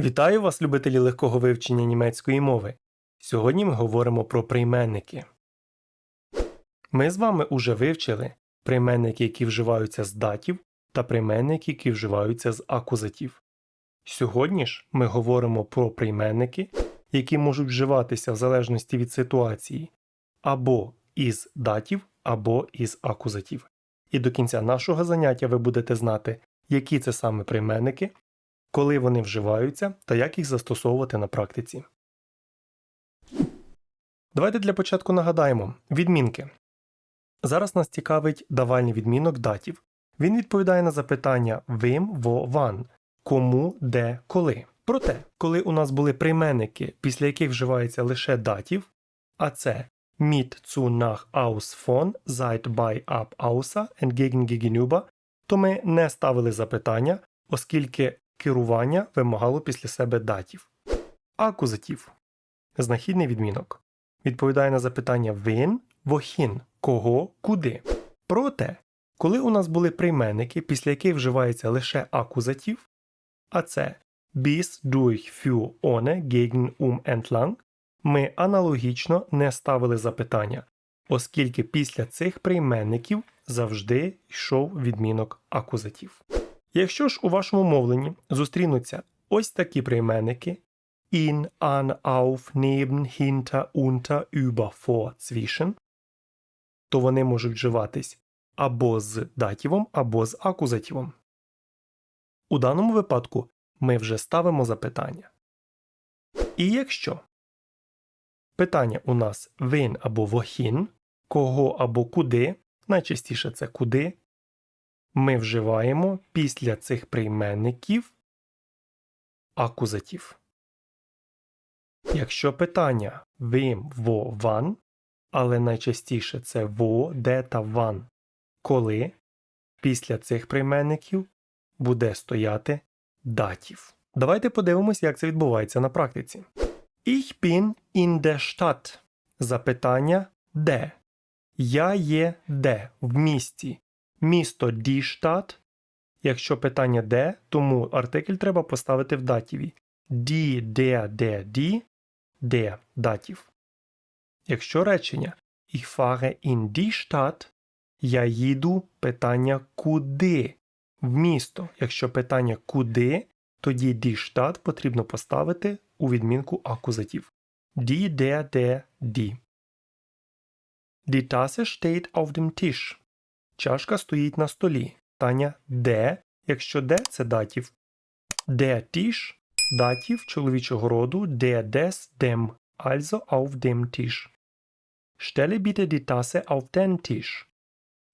Вітаю вас, любителі легкого вивчення німецької мови. Сьогодні ми говоримо про прийменники. Ми з вами уже вивчили прийменники, які вживаються з датів, та прийменники, які вживаються з акузатів. Сьогодні ж ми говоримо про прийменники, які можуть вживатися в залежності від ситуації або із датів, або із акузатів. І до кінця нашого заняття ви будете знати, які це саме прийменники, коли вони вживаються та як їх застосовувати на практиці. Давайте для початку нагадаємо відмінки. Зараз нас цікавить давальний відмінок датів. Він відповідає на запитання вим, во, ван, кому, де, коли. Проте, коли у нас були прийменники, після яких вживається лише датів, а це mit zu nach aus von, seit bei ab außer, entgegen gegenüber, то ми не ставили запитання, оскільки керування вимагало після себе датів. Акузатив знахідний відмінок. Відповідає на запитання вин, вохін, кого, куди. Проте, коли у нас були прийменники, після яких вживається лише акузатив, а це bis, durch, für, ohne, gegen, um, entlang, ми аналогічно не ставили запитання, оскільки після цих прийменників завжди йшов відмінок акузатив. Якщо ж у вашому мовленні зустрінуться ось такі прийменники in, an, auf, neben, hinter, unter, über, vor, zwischen, то вони можуть вживатись або з датівом, або з акузативом. У даному випадку ми вже ставимо запитання. І якщо питання у нас вин або вохін, кого або куди, найчастіше це куди, ми вживаємо після цих прийменників акузатив. Якщо питання вим, во, ван, але найчастіше це во, де та ван, коли після цих прийменників буде стояти датів. Давайте подивимось, як це відбувається на практиці. Ich bin in der Stadt. Запитання де? Я є де в місті. Місто Stadt. Якщо питання де, тому артикль треба поставити в датіві. Die, der, der, die, der датів. Якщо речення Ich fahre in die Stadt, я їду питання куди? В місто. Якщо питання куди, тоді die Stadt потрібно поставити у відмінку акузатив. Die, der, der, die. Die Tasse steht auf dem Tisch. Чашка стоїть на столі. Питання де, якщо де це датів. Der Tisch – датів чоловічого роду der, des, dem, also auf dem Tisch. Stelle bitte die auf den Tisch.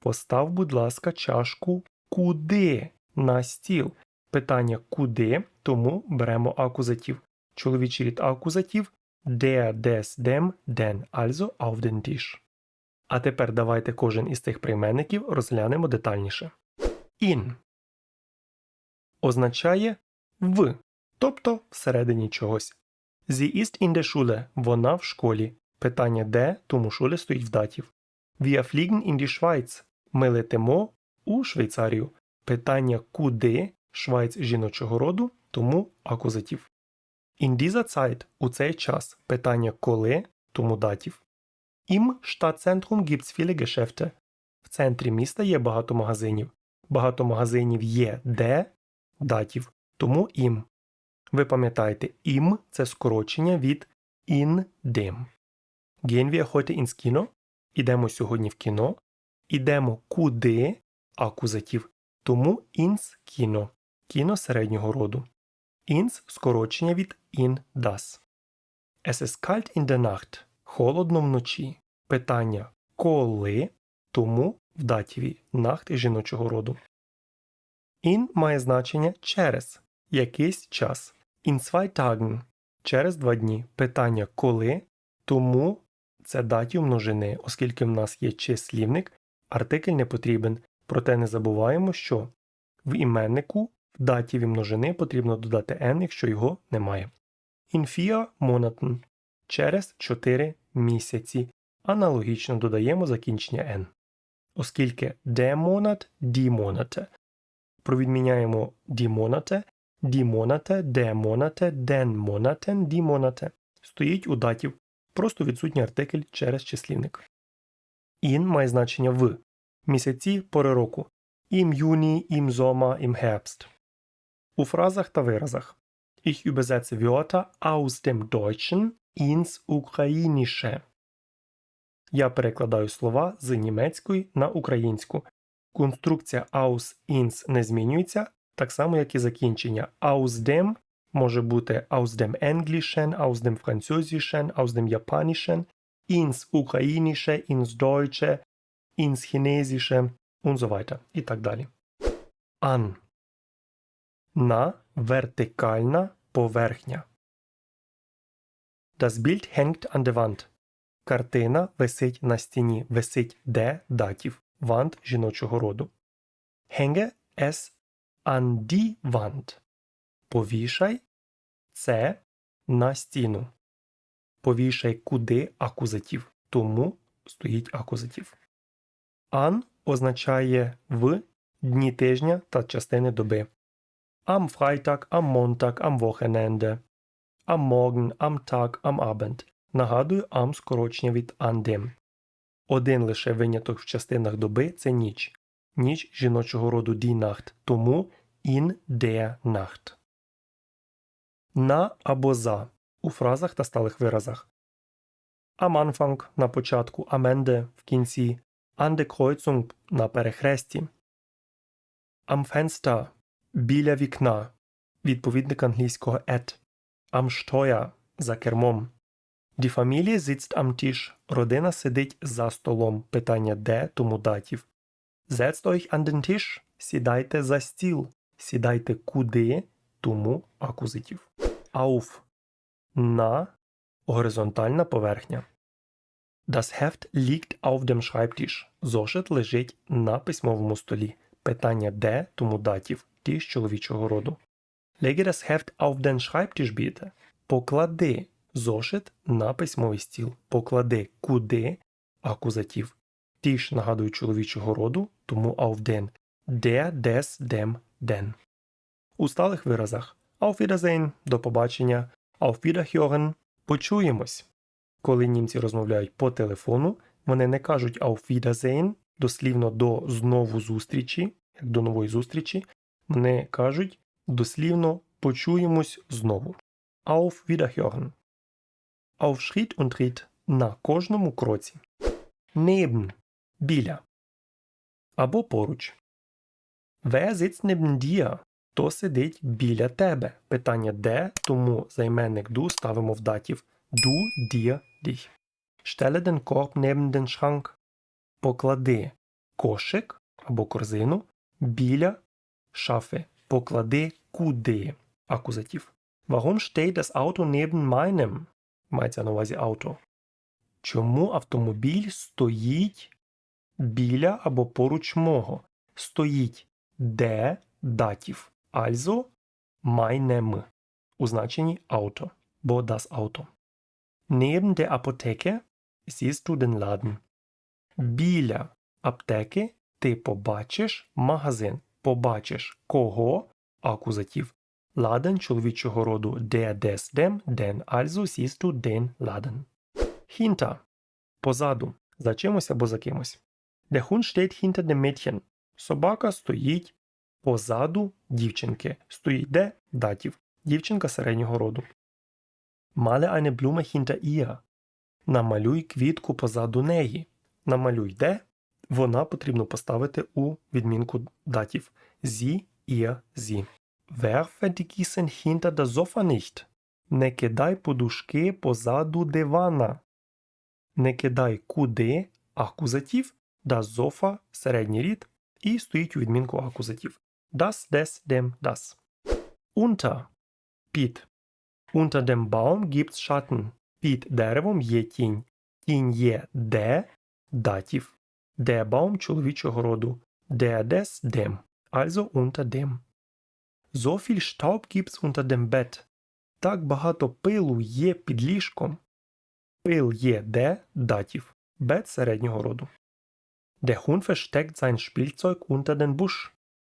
Постав, будь ласка, чашку куди на стіл. Питання куди, тому беремо акузатив. Чоловічий рід акузатив der, des, dem, den, also auf den Tisch. А тепер давайте кожен із цих прийменників розглянемо детальніше. In означає в, тобто всередині чогось. Sie ist in der Schule – вона в школі. Питання де, тому шуле стоїть в датів. Wir fliegen in die Schweiz – ми летимо у Швейцарію. Питання куди Швайц жіночого роду, тому акузатив. In dieser Zeit – у цей час. Питання коли, тому датів. Im Stadtzentrum gibt's viele Geschäfte. В центрі міста є багато магазинів. Багато магазинів є де датів, тому ім. Ви пам'ятаєте, ім це скорочення від in dem. Gehen wir heute ins Kino? Ідемо сьогодні в кіно. Ідемо куди акузатив, тому ins кіно. Кіно середнього роду. Ins скорочення від in das. Es ist kalt in der Nacht. Холодно вночі. Питання коли, тому в датіві нахт жіночого роду. In має значення через якийсь час. Tagen через два дні. Питання коли, тому це датів множини, оскільки в нас є числівник, артикль не потрібен. Проте не забуваємо, що в іменнику в датіві множини потрібно додати n, якщо його немає. In vier через 4 місяці. Аналогічно додаємо закінчення n. Оскільки die Monate. Провідміняємо Monate, den Monaten, die Monate. Стоїть у датів. Просто відсутній артикль через числівник. In має значення в. Місяці пори року. Im Juni, im Sommer, im Herbst. У фразах та виразах. Ich übersetze Wörter aus dem Deutschen ins Ukrainische. Я перекладаю слова з німецької на українську. Конструкція aus ins не змінюється, так само як і закінчення. Aus dem може бути aus dem Englischen, aus dem Französischen, aus dem Japanischen, ins Ukrainische, ins Deutsche, ins Chinesische und so weiter. І так далі. An. На вертикальна поверхня. Das Bild hängt an der Wand. Картина висить на стіні. Висить де датів. Ванд жіночого роду. Hänge es an die Wand. Повішай це на стіну. Повішай куди акузатив. Тому стоїть акузатив. An означає в дні тижня та частини доби. Am Freitag, am Montag, am Wochenende. Am Morgen, am Tag, am Abend. Нагадую, am скорочення від dem. Один лише виняток в частинах доби це ніч. Ніч жіночого роду Nacht, тому in der Nacht. На або за у фразах та сталих виразах. Anfang – на початку, Ende – в кінці, Kreuzung – на перехресті. Fenster – біля вікна, відповідник англійського at. Am Steuer – за кермом. Die Familie sitzt am Tisch. Родина сидить за столом. Питання де, тому датів. Setzt euch an den Tisch. Сідайте за стіл. Сідайте куди, тому акузитів. Auf. На горизонтальна поверхня. Das Heft liegt auf dem Schreibtisch. Зошит лежить на письмовому столі. Питання де, тому датів. Ті з чоловічого роду. Lege das Heft auf den Schreibtisch bitte. Поклади зошит на письмовий стіл. Поклади куди акузатив. Ті ж нагадую чоловічого роду, тому auf den. Der, des, dem, den. У сталих виразах Auf Wiedersehen – до побачення, Auf Wiederhören – почуємось. Коли німці розмовляють по телефону, вони не кажуть Auf Wiedersehen, дослівно до знову зустрічі, як до нової зустрічі, вони кажуть дослівно почуємось знову. Auf Wiederhören. Auf Schritt und Tritt – на кожному кроці. Neben – біля. Або поруч. Wer sitzt neben dir? Хто сидить біля тебе? Питання де, тому займенник du ставимо в датів du, dir, dich. Stelle den Korb neben den Schrank. Поклади кошик або корзину біля шафи. Поклади куди. Акузатив. Warum steht das Auto neben meinem? Мається на увазі авто. Чому автомобіль стоїть біля або поруч мого? Стоїть де датів. Also meinem у значенні Auto, бо das Auto. Neben der Apotheke siehst du den Laden. Біля аптеки ти побачиш магазин. Побачиш кого акузатив. Ладен чоловічого роду der, des, dem, den, also siehst du den Laden. Позаду, за чимось або за кимось. Der Hund steht hinter dem Mädchen. Собака стоїть позаду дівчинки. Стоїть де датів. Дівчинка середнього роду. Male eine Blume hinter ihr. Намалюй квітку позаду неї. Намалюй де. Вона потрібно поставити у відмінку датів. Sie, ihr, sie. Werfe die Kissen hinter das Sofa nicht. Не кидай подушки позаду дивана. Не кидай куди акузатив, das Sofa – середній рід і стоїть у відмінку акузатив. Das, des, dem, das. Unter – під. Unter dem Baum gibt's Schatten. Під деревом є тінь. Тінь є де датів. Der Baum чоловічого роду. Der, des, dem. Also unter dem. So viel Staub gibt's unter. Так багато пилу є під ліжком. Пил є де датів. Бет середнього роду. Der Hund versteckt sein Spielzeug unter den Busch.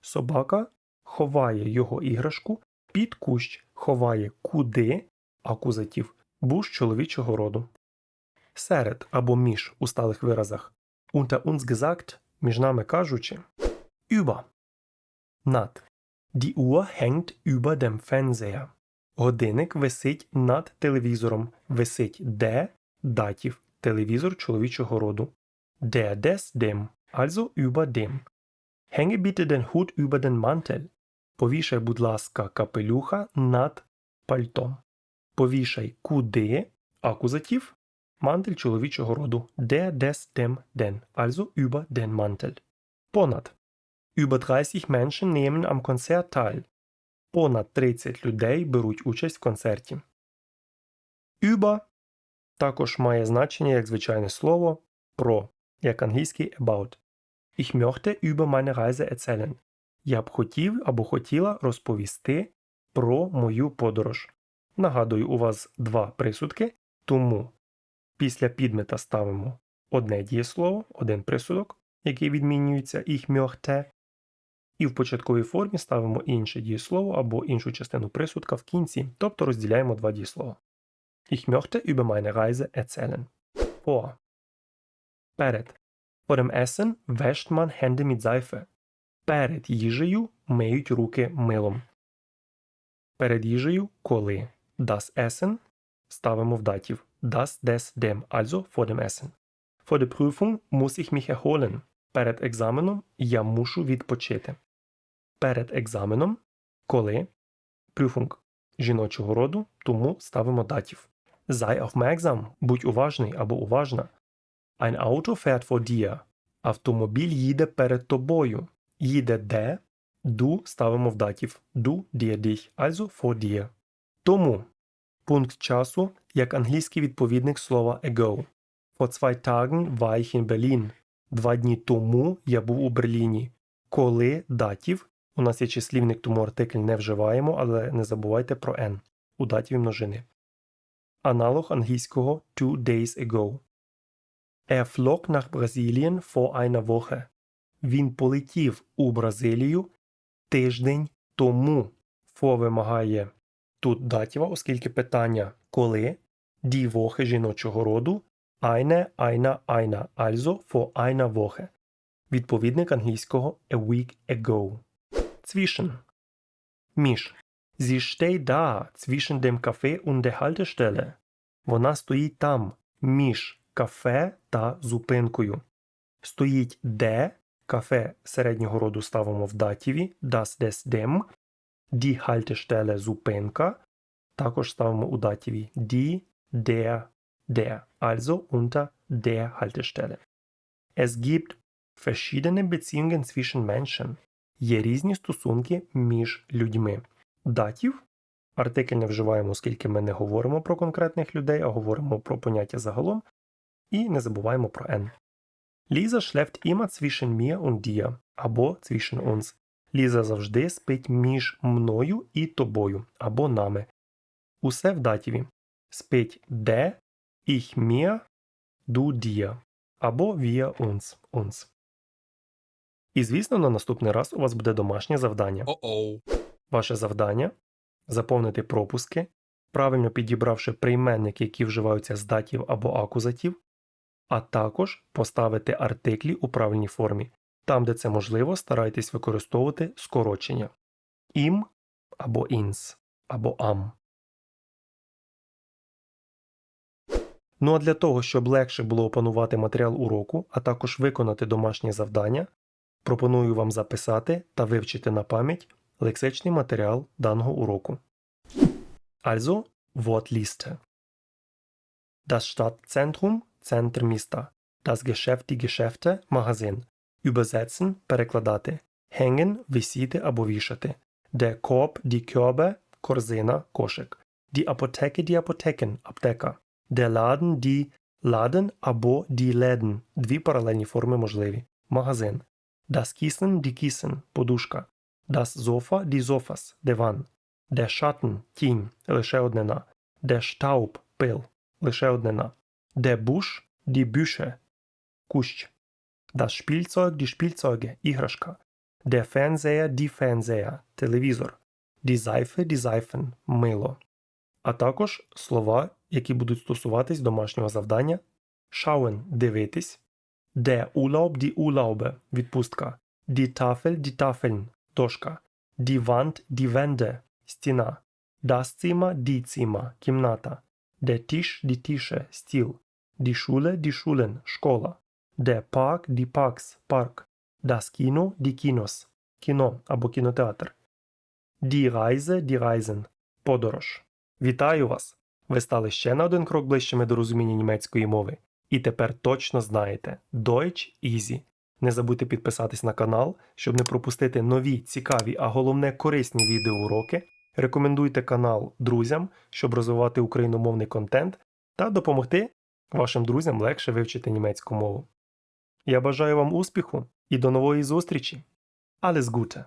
Собака ховає його іграшку під кущ ховає куди акузатив буш чоловічого роду. Серед або між у сталих виразах unter uns gesagt, між нами кажучи, über, над. Die Uhr hängt über dem Fernseher. Годинник висить над телевізором. Висить де датів. Телевізор чоловічого роду. Der des dem, also über dem. Hänge bitte den Hut über den Mantel. Повішай, будь ласка, капелюха над пальтом. Повішай куди акузатив мантель чоловічого роду. Der des dem den, also über den Mantel. Понад. Über 30 Menschen nehmen am Konzert teil. Понад 30 людей беруть участь в концерті. Über також має значення як звичайне слово про, як англійський about. Ich möchte über meine Reise erzählen. Я б хотів або хотіла розповісти про мою подорож. Нагадую, у вас два присудки, тому після підмета ставимо одне дієслово, один присудок, який відмінюється möchte, і в початковій формі ставимо інше дієслово або іншу частину присудка в кінці, тобто розділяємо два дієслова. Ich möchte über meine Reise erzählen. Vor. Перед. Vor dem Essen wäscht man Hände mit Seife. Перед їжею миють руки милом. Перед їжею коли. Das Essen ставимо в датів. Das des dem, also vor dem Essen. Vor der Prüfung muss ich mich erholen. Перед екзаменом я мушу відпочити. Перед екзаменом коли. Prüfung жіночого роду, тому ставимо датів. Sei aufmerksam, будь уважний або уважна. Ein Auto fährt vor dir. Автомобіль їде перед тобою. Їде де? Du ставимо в датів. Du, dir, dich, also vor dir. Тому пункт часу як англійський відповідник слова ago. Vor zwei Tagen war ich in Berlin. Два дні тому я був у Берліні. Коли датів, у нас є числівник, тому артикль не вживаємо, але не забувайте про n у датіві множини. Аналог англійського two days ago. Er flog nach Brasilien vor einer Woche. Він полетів у Бразилію тиждень тому. Фо вимагає тут датіва, оскільки питання коли die Woche жіночого роду eine, einer, einer, also vor einer Woche. Відповідник англійського a week ago. Zwischen. Між. Sie steht da zwischen dem Café und Haltestelle. Вона стоїть там, між кафе та зупинкою. Стоїть де кафе середнього роду ставимо в датіві das des dem. Die Haltestelle зупинка. Також ставимо у датіві die, der, der. Also unter der Haltestelle. Es gibt verschiedene Beziehungen zwischen Menschen. Є різні стосунки між людьми. Датів артикль не вживаємо, оскільки ми не говоримо про конкретних людей, а говоримо про поняття загалом. І не забуваємо про N. Ліза schläft immer zwischen mir und або zwischen uns. Ліза завжди спить між мною і тобою або нами. Усе в датіві. Спить де, ich mir, du dir або wir uns, uns. І звісно, на наступний раз у вас буде домашнє завдання. Uh-oh. Ваше завдання заповнити пропуски, правильно підібравши прийменники, які вживаються з датів або акузатів, а також поставити артиклі у правильній формі. Там, де це можливо, старайтесь використовувати скорочення ім або інс або ам. Ну а для того, щоб легше було опанувати матеріал уроку, а також виконати домашнє завдання, пропоную вам записати та вивчити на пам'ять лексичний матеріал даного уроку. Also, Wortliste. Das Stadtzentrum – центр міста. Das Geschäft – die Geschäfte – магазин. Übersetzen – перекладати. Hängen – висіти або вішати. Der Korb – die Körbe – корзина, кошик. Die Apotheke – die Apotheken – аптека. Der Laden – die Laden або die Läden – дві паралельні форми можливі. Магазин. Das Kissen – die Kissen – подушка. Das Sofa – die Sofas – диван. Der Schatten – тінь – лише однина. Der Staub – пил – лише однина. Der Busch – die Büsche – кущ. Das Spielzeug – die Spielzeuge – іграшка. Der Fernseher – die Fernseher – телевізор. die Seife, die Seifen – мило. А також слова, які будуть стосуватись домашнього завдання schauen – дивитись, der Urlaub, die Urlaube – відпустка, die Tafel, die Tafeln – дошка, die Wand, die Wände – стіна, das Zimmer, die Zimmer – кімната, der Tisch, die Tische – стіл, die Schule, die Schulen – школа, der Park, die Parks – парк, das Kino, die Kinos – кіно або кінотеатр, die Reise, die Reisen – подорож. Вітаю вас! Ви стали ще на один крок ближчими до розуміння німецької мови. І тепер точно знаєте Deutsch Easy. Не забудьте підписатись на канал, щоб не пропустити нові, цікаві, а головне корисні відеоуроки. Рекомендуйте канал друзям, щоб розвивати україномовний контент та допомогти вашим друзям легше вивчити німецьку мову. Я бажаю вам успіху і до нової зустрічі! Alles Gute!